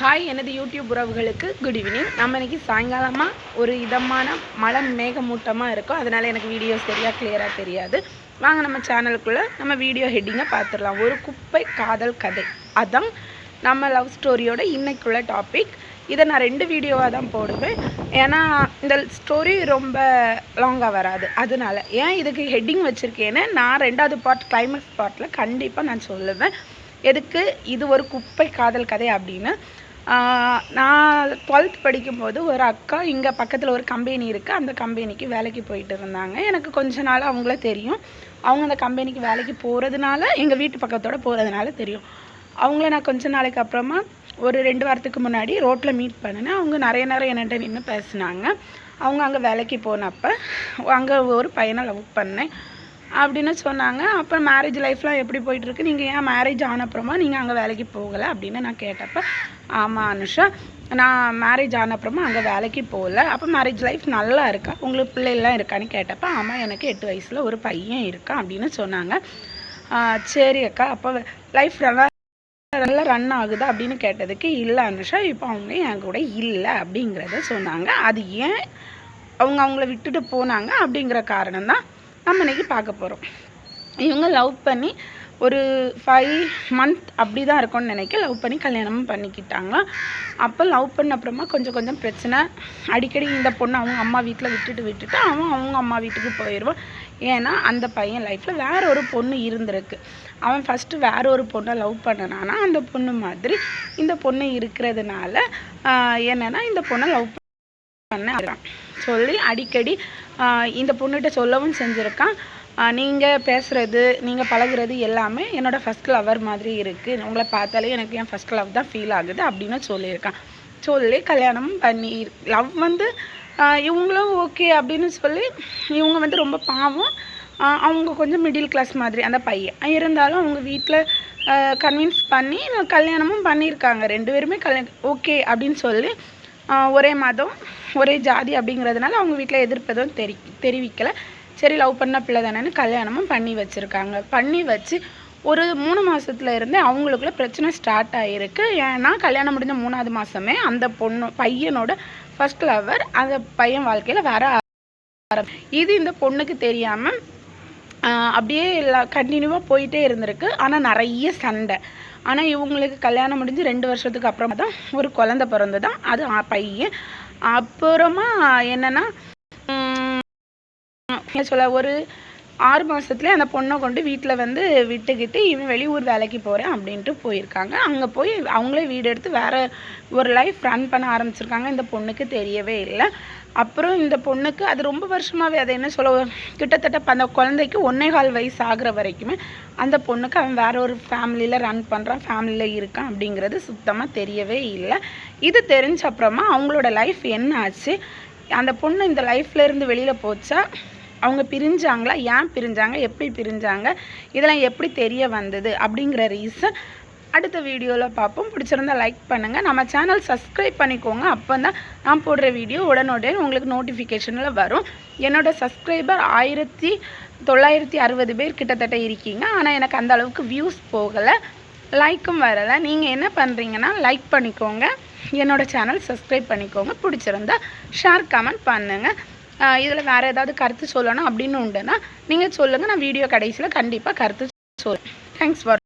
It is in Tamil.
ஹாய் எனது யூடியூப் உறவுகளுக்கு குட் ஈவினிங் நம்ம இன்னைக்கு சாயங்காலமாக ஒரு இதமான மழை மேகமூட்டமாக இருக்கும் அதனால் எனக்கு வீடியோ சரியாக கிளியராக தெரியாது. வாங்க நம்ம சேனலுக்குள்ளே நம்ம வீடியோ ஹெட்டிங்கை பார்த்துடலாம். ஒரு குப்பை காதல் கதை. அதான் நம்ம லவ் ஸ்டோரியோட இன்னைக்குள்ள டாபிக் இதை நான் ரெண்டு வீடியோவாக தான் போடுவேன். ஏன்னா இந்த ஸ்டோரி ரொம்ப லாங்காக வராது. அதனால ஏன் இதுக்கு ஹெட்டிங் வச்சுருக்கேன்னு நான் ரெண்டாவது பார்ட் கிளைமேக்ஸ் பார்ட்டில் கண்டிப்பாக நான் சொல்லுவேன். எதுக்கு இது ஒரு குப்பை காதல் கதை அப்படின்னு? நான் டுவெல்த் படிக்கும்போது ஒரு அக்கா இங்கே பக்கத்தில் ஒரு கம்பெனி இருக்குது அந்த கம்பெனிக்கு வேலைக்கு போயிட்டு இருந்தாங்க. எனக்கு கொஞ்ச நாள் அவங்கள தெரியும். அவங்க அந்த கம்பெனிக்கு வேலைக்கு போகிறதுனால எங்கள் வீட்டு பக்கத்தோட போகிறதுனால தெரியும். அவங்கள நான் கொஞ்ச நாளைக்கு அப்புறமா ஒரு ரெண்டு வாரத்துக்கு முன்னாடி ரோட்டில் மீட் பண்ணினேன். அவங்க நிறைய நேரம் என்கிட்ட நின்று பேசினாங்க. அவங்க அங்கே வேலைக்கு போனப்போ அங்கே ஒரு பையனை லவ் பண்ணேன். அப்படின்னு சொன்னாங்க. அப்புறம் மேரேஜ் லைஃப்லாம் எப்படி போயிட்டுருக்கு? நீங்கள் ஏன் மேரேஜ் ஆன அப்புறமா நீங்கள் அங்கே வேலைக்கு போகலை அப்படின்னு நான் கேட்டப்ப ஆமாம் அனுஷா நான் மேரேஜ் ஆன அப்புறமா அங்கே வேலைக்கு போகல. அப்போ மேரேஜ் லைஃப் நல்லா இருக்கா? உங்களுக்கு பிள்ளைலாம் இருக்கான்னு கேட்டப்ப ஆமாம் எனக்கு எட்டு வயசில் ஒரு பையன் இருக்கான் அப்படின்னு சொன்னாங்க. சரி அக்கா அப்போ லைஃப் நல்லா நல்லா ரன் ஆகுதா? அப்படின்னு கேட்டதுக்கு இல்லை அனுஷா இப்போ அவங்க என் கூட இல்லை அப்படிங்கிறத சொன்னாங்க. அது ஏன் அவங்க அவங்கள விட்டுட்டு போனாங்க அப்படிங்கிற காரணம் தான் நம்ம இன்னைக்கு பார்க்க போகிறோம் இவங்க லவ் பண்ணி ஒரு ஃபைவ் மந்த் அப்படி தான் இருக்கும்னு நினைக்க லவ் பண்ணி கல்யாணமும் பண்ணிக்கிட்டாங்க. அப்போ லவ் பண்ண அப்புறமா கொஞ்சம் கொஞ்சம் பிரச்சனை. அடிக்கடி இந்த பொண்ணு அவங்க அம்மா வீட்டில் விட்டுட்டு விட்டுட்டு அவன் அவங்க அம்மா வீட்டுக்கு போயிடுவான் ஏன்னா அந்த பையன் லைஃப்பில் வேற ஒரு பொண்ணு இருந்திருக்கு. அவன் ஃபஸ்ட்டு வேற ஒரு பொண்ணை லவ் பண்ணனானா அந்த பொண்ணு மாதிரி இந்த பொண்ணு இருக்கிறதுனால என்னென்னா இந்த பொண்ணை லவ் பண்ண சொல்லி அடிக்கடி இந்த பொண்ணுகிட்ட சொல்லவும் செஞ்சுருக்கான் நீங்கள் பேசுகிறது நீங்கள் பழகுறது எல்லாமே என்னோடய ஃபஸ்ட் லவர் மாதிரி இருக்குது உங்களை பார்த்தாலே எனக்கு என் ஃபஸ்ட் லவ் தான் ஃபீல் ஆகுது அப்படின்னு சொல்லியிருக்கான் சொல்லி கல்யாணம் பண்ணி லவ் வந்து இவங்களும் ஓகே அப்படின்னு சொல்லி இவங்க வந்து ரொம்ப பாவம். அவங்க கொஞ்சம் மிடில் கிளாஸ் மாதிரி அந்த பையன். இருந்தாலும் அவங்க வீட்டில் கன்வின்ஸ் பண்ணி கல்யாணமும் பண்ணியிருக்காங்க. ரெண்டு பேருமே கல்யாணம் ஓகே அப்படின்னு சொல்லி ஒரே மதம் ஒரே ஜாதி அப்படிங்கிறதுனால அவங்க வீட்டில் எதிர்ப்பு எதுவும் தெரி தெரிவிக்கலை. சரி லவ் பண்ண பிள்ளை தானேன்னு கல்யாணமும் பண்ணி வச்சுருக்காங்க. பண்ணி வச்சு ஒரு மூணு மாதத்துல இருந்தே அவங்களுக்குள்ள பிரச்சனை ஸ்டார்ட் ஆகிருக்கு ஏன்னா கல்யாணம் முடிஞ்ச மூணாவது மாதமே அந்த பொண்ணு பையனோட ஃபர்ஸ்ட் லவர் அந்த பையன் வாழ்க்கையில் வேற ஆரம் இது இந்த பொண்ணுக்கு தெரியாமல் அப்படியே எல்லா கண்டினியூவாக போயிட்டே இருந்திருக்கு. ஆனால் நிறைய சண்டை. ஆனால் இவங்களுக்கு கல்யாணம் முடிஞ்சு ரெண்டு வருஷத்துக்கு அப்புறமா தான் ஒரு குழந்தை பிறந்து தான் அது பையன். அப்புறமா என்னன்னா உம், என்ன சொல்ல ஒரு ஆறு மாதத்துலேயே அந்த பொண்ணை கொண்டு வீட்டில் வந்து விட்டுக்கிட்டு இவன் வெளியூர் வேலைக்கு போகிறேன் அப்படின்ட்டு போயிருக்காங்க. அங்கே போய் அவங்களே வீடு எடுத்து வேறு ஒரு லைஃப் ரன் பண்ண ஆரம்பிச்சிருக்காங்க. இந்த பொண்ணுக்கு தெரியவே இல்லை. அப்புறம் இந்த பொண்ணுக்கு அது ரொம்ப வருஷமாகவே அது என்ன சொல்ல கிட்டத்தட்ட அந்த குழந்தைக்கு ஒன்னே கால் வயசு ஆகிற வரைக்குமே அந்த பொண்ணுக்கு அவன் வேற ஒரு ஃபேமிலியில் ரன் பண்ணுறான் ஃபேமிலியில் இருக்கான் அப்படிங்கிறது சுத்தமாக தெரியவே இல்லை. இது தெரிஞ்ச அப்புறமா அவங்களோட லைஃப் என்ன ஆச்சு அந்த பொண்ணு இந்த லைஃப்லேருந்து வெளியில் போச்சா? அவங்க பிரிஞ்சாங்களா? ஏன் பிரிஞ்சாங்க? எப்படி பிரிஞ்சாங்க? இதெல்லாம் எப்படி தெரிய வந்தது? அப்படிங்கிற ரீசன் அடுத்த வீடியோவில் பார்ப்போம். பிடிச்சிருந்தா லைக் பண்ணுங்கள் நம்ம சேனல் சப்ஸ்கிரைப் பண்ணிக்கோங்க. அப்போ தான் நான் போடுற வீடியோ உடனுடன் உங்களுக்கு நோட்டிஃபிகேஷனில் வரும். என்னோட சப்ஸ்கிரைபர் ஆயிரத்தி தொள்ளாயிரத்தி அறுபது பேர் கிட்டத்தட்ட இருக்கீங்க. ஆனால் எனக்கு அந்த அளவுக்கு வியூஸ் போகலை. லைக்கும் வரலை. நீங்கள் என்ன பண்ணுறீங்கன்னா லைக் பண்ணிக்கோங்க. என்னோட சேனல் சப்ஸ்கிரைப் பண்ணிக்கோங்க. பிடிச்சிருந்தா ஷேர் கமெண்ட் பண்ணுங்கள் இதில் வேறு ஏதாவது கருத்து சொல்லணும் அப்படின்னு உண்டுன்னா நீங்கள் சொல்லுங்கள் நான் வீடியோ கடைசியில் கண்டிப்பாக கருத்து சொல்லுவேன் தேங்க்ஸ் ஃபார்